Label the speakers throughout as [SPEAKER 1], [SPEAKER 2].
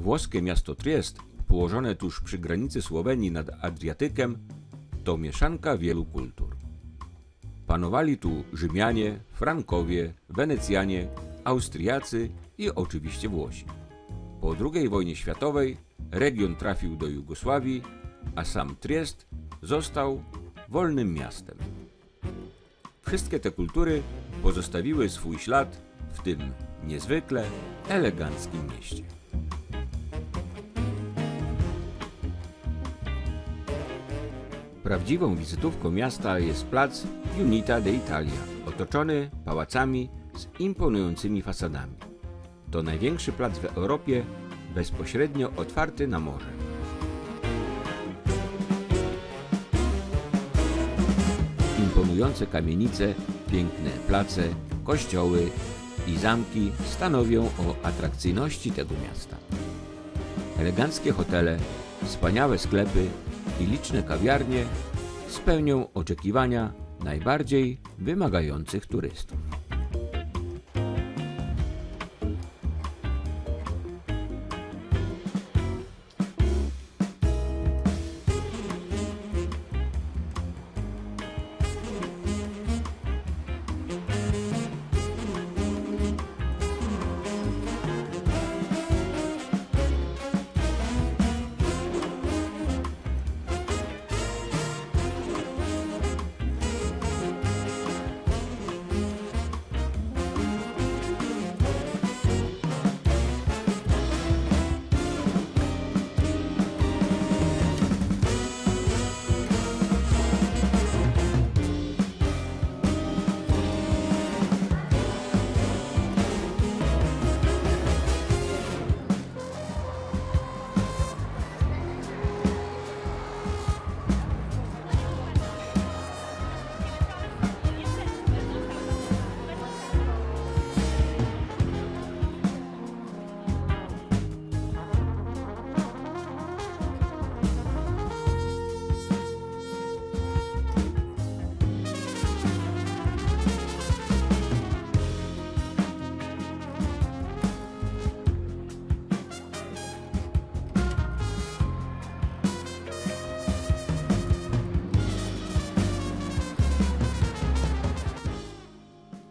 [SPEAKER 1] Włoskie miasto Triest, położone tuż przy granicy Słowenii nad Adriatykiem, to mieszanka wielu kultur. Panowali tu Rzymianie, Frankowie, Wenecjanie, Austriacy i oczywiście Włosi. Po II wojnie światowej region trafił do Jugosławii, a sam Triest został wolnym miastem. Wszystkie te kultury pozostawiły swój ślad w tym niezwykle eleganckim mieście. Prawdziwą wizytówką miasta jest plac Unita d'Italia, otoczony pałacami z imponującymi fasadami. To największy plac w Europie, bezpośrednio otwarty na morze. Imponujące kamienice, piękne place, kościoły i zamki stanowią o atrakcyjności tego miasta. Eleganckie hotele, wspaniałe sklepy i liczne kawiarnie spełnią oczekiwania najbardziej wymagających turystów.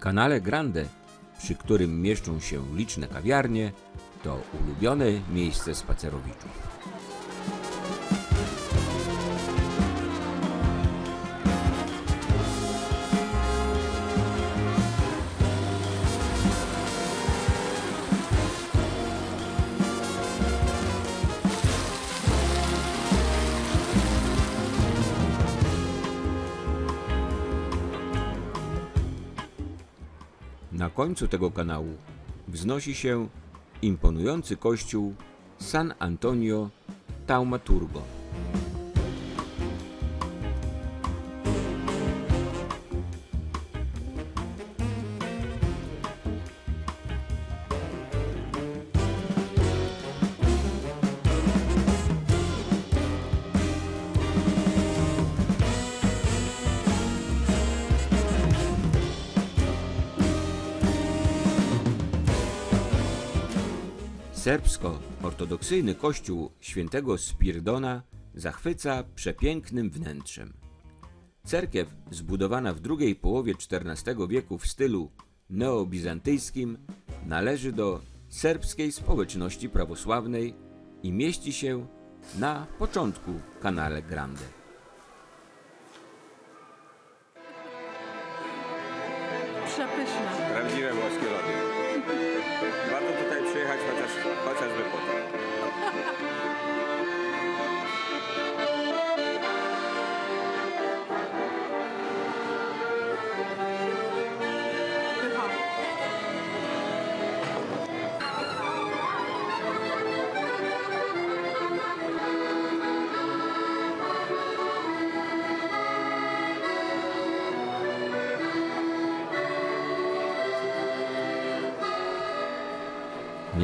[SPEAKER 1] Kanale Grande, przy którym mieszczą się liczne kawiarnie, to ulubione miejsce spacerowiczów. Końcu tego kanału wznosi się imponujący kościół San Antonio Taumaturgo. Serbsko-ortodoksyjny kościół świętego Spirdona zachwyca przepięknym wnętrzem. Cerkiew, zbudowana w drugiej połowie XIV wieku w stylu neobizantyjskim, należy do serbskiej społeczności prawosławnej i mieści się na początku Canale Grande.
[SPEAKER 2] Przepyszne.
[SPEAKER 3] Prawdziwe włoskie lody. Warto tutaj przyjechać chociaż, chociażby po to.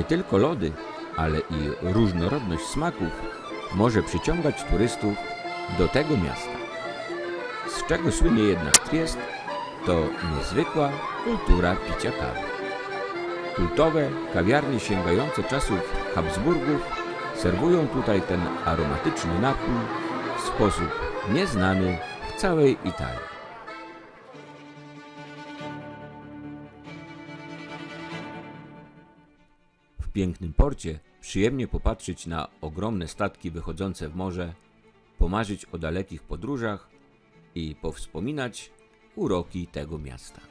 [SPEAKER 1] Nie tylko lody, ale i różnorodność smaków może przyciągać turystów do tego miasta. Z czego słynie jednak Triest, to niezwykła kultura picia kawy. Kultowe kawiarnie sięgające czasów Habsburgów serwują tutaj ten aromatyczny napój w sposób nieznany w całej Italii. Pięknym porcie przyjemnie popatrzeć na ogromne statki wychodzące w morze, pomarzyć o dalekich podróżach i powspominać uroki tego miasta.